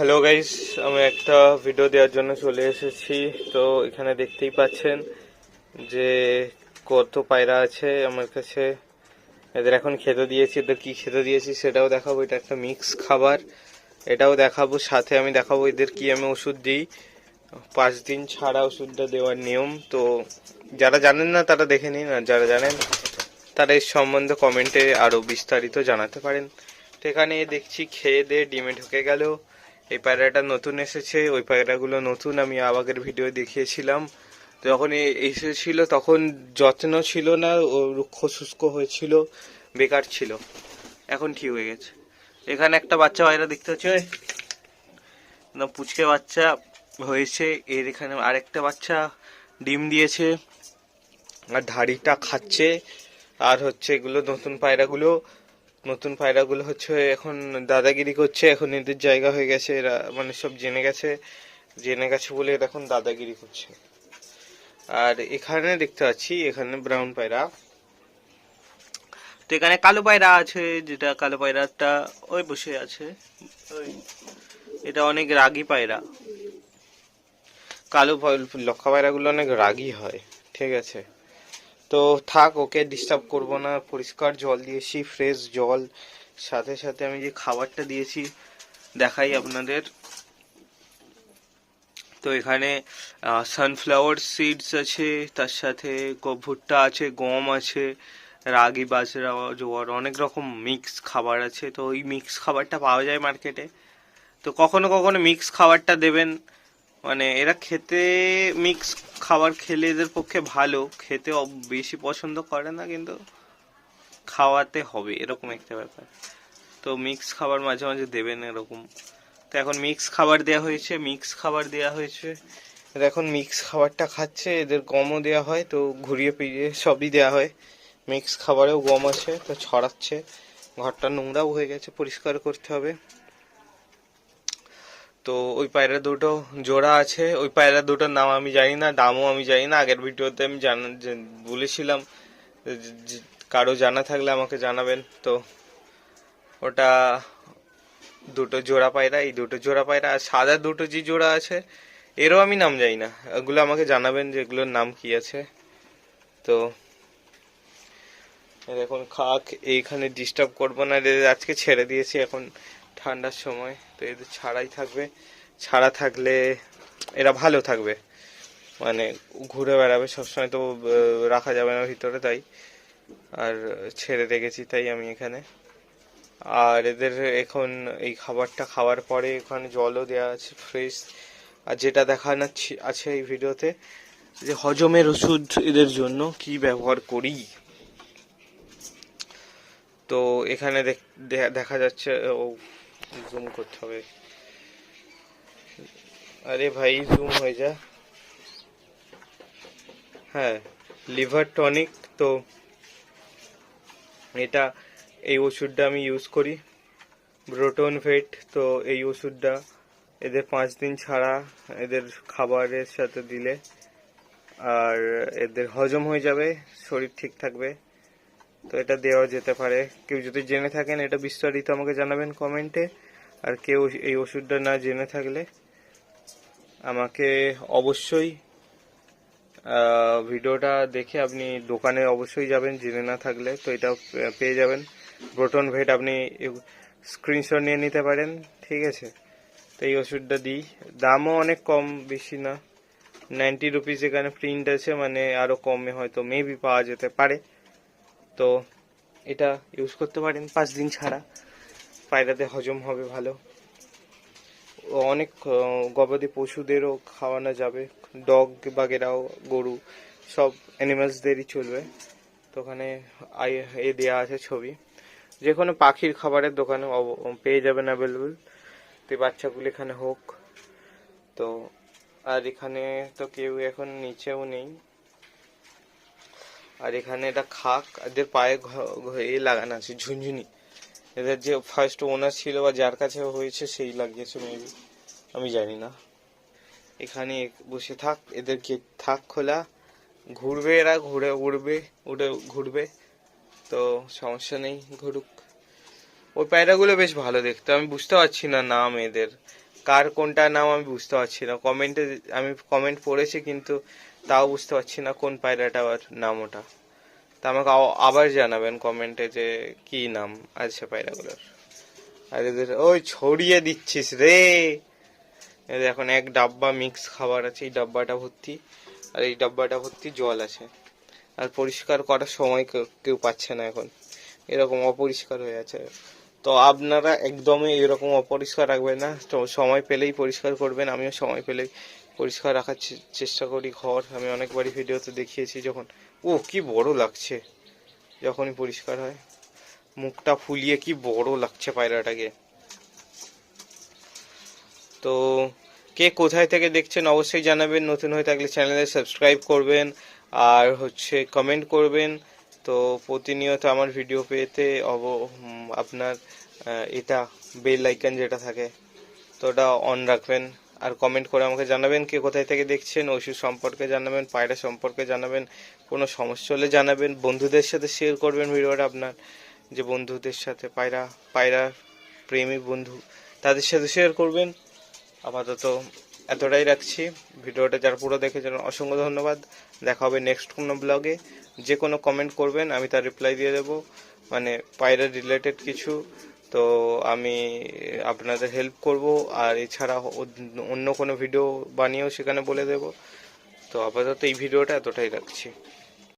Hello guys আমি একটা video দেওয়ার জন্য চলে এসেছি। তো এখানে দেখতেই পাচ্ছেন যে কত পায়রা আছে আমার কাছে। এদের এখন খেতে দিয়েছি। এদের কি খেতে দিয়েছি সেটাও দেখাবো। এটা একটা মিক্স খাবার। এটাও দেখাবো। সাথে আমি দেখাবো এদের কি আমি ওষুধ দিই। পাঁচ দিন ছাড়া ওষুধটা দেওয়ার নিয়ম। তো যারা জানেন না, তারা দেখে নিন। আর যারা জানেন, তারা এর সম্বন্ধে কমেন্টে আরও বিস্তারিত জানাতে পারেন। তো এখানে দেখছি, খেয়ে দিয়ে ডিমে ঢুকে গেল। এই পায়রাটা নতুন এসেছে, ওই পায়রাগুলো নতুন, আমি আবাগের ভিডিও দেখিয়েছিলাম। যখন এসেছিল, তখন যত্ন ছিল না, ও রুক্ষ শুষ্ক হয়েছিল, বেকার ছিল। এখন ঠিক হয়ে গেছে। এখানে একটা বাচ্চা পায়রা দেখতে হচ্ছে পুচকে বাচ্চা হয়েছে। এর এখানে আরেকটা বাচ্চা ডিম দিয়েছে। আর ধাড়িটা খাচ্ছে। আর হচ্ছে এগুলো নতুন পায়রাগুলো নতুন পায়রাগুলো হচ্ছে এখন দাদাগিরি করছে, এখন এদের জায়গা হয়ে গেছে, এরা মানে সব জেনে গেছে জেনে গেছে বলে এরা এখন দাদাগিরি করছে। আর এখানে দেখতে পাচ্ছি, এখানে ব্রাউন পায়রা। তো এখানে কালো পায়রা আছে, যেটা কালো পায়রাটা ওই বসে আছে। ওই, এটা অনেক রাগী পায়রা। কালো লক্ষা পায়রাগুলো অনেক রাগী হয়, ঠিক আছে। তো থাক, ওকে ডিস্টার্ব করব না। পরিষ্কার জল দিয়েছি ফ্রেশ জল। সাথে সাথে আমি যে খাবারটা দিয়েছি, দেখাই আপনাদের। তো এখানে সানফ্লাওয়ার সিডস আছে, তার সাথে ভুট্টা আছে, গম আছে, রাগি বাজরা, জোয়ার, অনেক রকম মিক্স খাবার আছে। তো ওই মিক্স খাবারটা পাওয়া যায় মার্কেটে তো কখনো কখনো মিক্স খাবারটা দেবেন। মানে এরা খেতে মিক্স খাবার খেলে এদের পক্ষে ভালো। খেতে বেশি পছন্দ করে না, কিন্তু খাওয়াতে হবে, এরকম একটা ব্যাপার। তো মিক্স খাবার মাঝে মাঝে দেবেন এরকম। তো এখন মিক্স খাবার দেওয়া হয়েছে মিক্স খাবার দেওয়া হয়েছে। এরা এখন মিক্স খাবারটা খাচ্ছে, এদের গমও দেওয়া হয়, তো ঘুরিয়ে ফিরিয়ে সবই দেওয়া হয়। মিক্স খাবারেও গম আছে, তো ছড়াচ্ছে। ঘরটা নোংরাও হয়ে গেছে, পরিষ্কার করতে হবে। তো ওই পায়রা দুটো জোড়া আছে, ওই পায়রা দুটোর নাম আমি জানি না, দামও আমি জানি না, আগের ভিডিওতে আমি জানা বলেছিলাম কারও জানা থাকলে আমাকে জানাবেন। তো ওটা দুটো জোড়া পায়রা, এই দুটো জোড়া পায়রা, আর সাদা দুটো যে জোড়া আছে, এরও আমি নাম জানি না। এগুলো আমাকে জানাবেন যে এগুলোর নাম কি আছে। তো এখন খাক, এইখানে ডিস্টার্ব করব না, আজকে ছেড়ে দিয়েছি, এখন ঠান্ডার সময়, তো এদের ছাড়াই থাকবে। ছাড়া থাকলে এরা ভালো থাকবে। মানে ঘুরে বেড়াবে, সবসময় তো রাখা যাবে না ভিতরে তাই। আর ছেড়ে রেখেছি তাই আমি এখানে। আর এদের এখন এই খাবারটা খাওয়ার পরে এখানে জলও দেওয়া আছে ফ্রেশ আর যেটা দেখানো আছে এই ভিডিওতে, যে হজমের ওষুধ এদের জন্য কি ব্যবহার করি। তো এখানে দেখা যাচ্ছে, ও জুম করতে হবে। আরে ভাই জুম হয়ে যা। হ্যাঁ লিভার টনিক তো এটা এই ওষুধটা আমি ইউজ করি। ব্রোটন ভেট তো এই ওষুধটা এদের পাঁচ দিন ছাড়া এদের খাবারের সাথে দিলে আর এদের হজম হয়ে যাবে, শরীর ঠিক থাকবে। তো এটা দেওয়া যেতে পারে। কেউ যদি জেনে থাকেন, এটা বিস্তারিত আমাকে জানাবেন কমেন্টে। আর কেউ এই ওষুধটা না জেনে থাকলে আমাকে অবশ্যই ভিডিওটা দেখে আপনি দোকানে অবশ্যই যাবেন, জেনে না থাকলে তো এটা পেয়ে যাবেন। ব্রোটন ভেট আপনি স্ক্রিনশট নিয়ে নিতে পারেন, ঠিক আছে? তো এই ওষুধটা দিই। দামও অনেক কম, বেশি না। নাইনটি রুপিস এখানে প্রিন্ট আছে মানে আরও কমে হয়তো মেবি পাওয়া যেতে পারে। তো এটা ইউজ করতে পারেন পাঁচ দিন ছাড়া। পায়রাতে হজম হবে ভালো। অনেক গবাদি পশুদেরও খাওয়ানো যাবে। ডগ বাগেরাও, গরু, সব অ্যানিমালসদেরই চলবে। তো ওখানে এ দেওয়া আছে ছবি। যে কোনো পাখির খাবারের দোকানে পেয়ে যাবেন অ্যাভেলেবল তো বাচ্চাগুলো এখানে হোক। তো আর এখানে তো কেউ এখন নিচেও নেই। আর এখানে এটা খাক, এদের পায়ে এ লাগানো আছে, ঝুনঝুনি। এদের যে ফার্স্ট ওনার ছিল বা যার কাছে হয়েছে সেই লাগিয়েছে মেবি আমি জানি না। এখানে বসে থাক, এদের গেট থাক খোলা। ঘুরবে এরা, ঘুরে উড়বে, উড়ে, ঘুরবে। তো সমস্যা নেই, ঘুরুক। ওই পায়রাগুলো বেশ ভালো দেখতে। আমি বুঝতে পারছি না নাম এদের। কার কোনটা নাম আমি বুঝতে পারছি না। কমেন্টে, আমি কমেন্ট পড়েছি, কিন্তু তাও বুঝতে পারছি না কোন পায়রাটার নাম ওটা। তা আমাকে আবার জানাবেন কমেন্টে যে কি নাম আছে পায়রাগুলোর আর এদের, ওই ছড়িয়ে দিচ্ছিস রে। এদের এখন এক ডাব্বা মিক্স খাবার আছে, এই ডাব্বাটা ভর্তি, আর এই ডাব্বাটা ভর্তি জল আছে। আর পরিষ্কার করার সময় কেউ পাচ্ছে না এখন। এরকম অপরিষ্কার হয়ে আছে। তো আপনারা একদমই এরকম অপরিষ্কার রাখবেন না। তো সময় পেলেই পরিষ্কার করবেন, আমিও সময় পেলেই পরিষ্কার রাখার চেষ্টা করি ঘর। আমি অনেকবারই ভিডিওতে দেখিয়েছি যখন ও কি বড় লাগছে। যখনই পরিষ্কার হয়। মুখটা ফুলিয়ে কি বড় লাগছে পায়রাটাকে। তো, কে কোথায় থেকে দেখছেন অবশ্যই জানাবেন। নতুন হয়ে থাকলে চ্যানেলে সাবস্ক্রাইব করবেন। আর হচ্ছে কমেন্ট করবেন। তো, প্রতিনিয়ত আমার ভিডিও পেতে অব আপনার এটা বেল আইকন যেটা থাকে, তো ওটা অন রাখবেন। আর কমেন্ট করে আমাকে জানাবেন কে কোথায় থেকে দেখছেন, ওষুধ সম্পর্কে জানাবেন, পায়রা সম্পর্কে জানাবেন, কোনো সমস্যা হলে জানাবেন, বন্ধুদের সাথে শেয়ার করবেন ভিডিওটা আপনার, যে বন্ধুদের সাথে পায়রা পায়রা প্রেমী বন্ধু, তাদের সাথে শেয়ার করবেন। আপাতত এতটাই রাখছি, ভিডিওটা যারা পুরো দেখেছেন অসংখ্য ধন্যবাদ, দেখা হবে নেক্সট কোনো ব্লগে যে কোনো কমেন্ট করবেন, আমি তার রিপ্লাই দিয়ে দেবো মানে পায়রা রিলেটেড কিছু তো আমি আপনাদের হেল্প করব, আর এছাড়া অন্য- কোনো ভিডিও বানিয়েও সেখানে বলে দেব। তো আপাতত এই ভিডিওটা এতটাই রাখছি।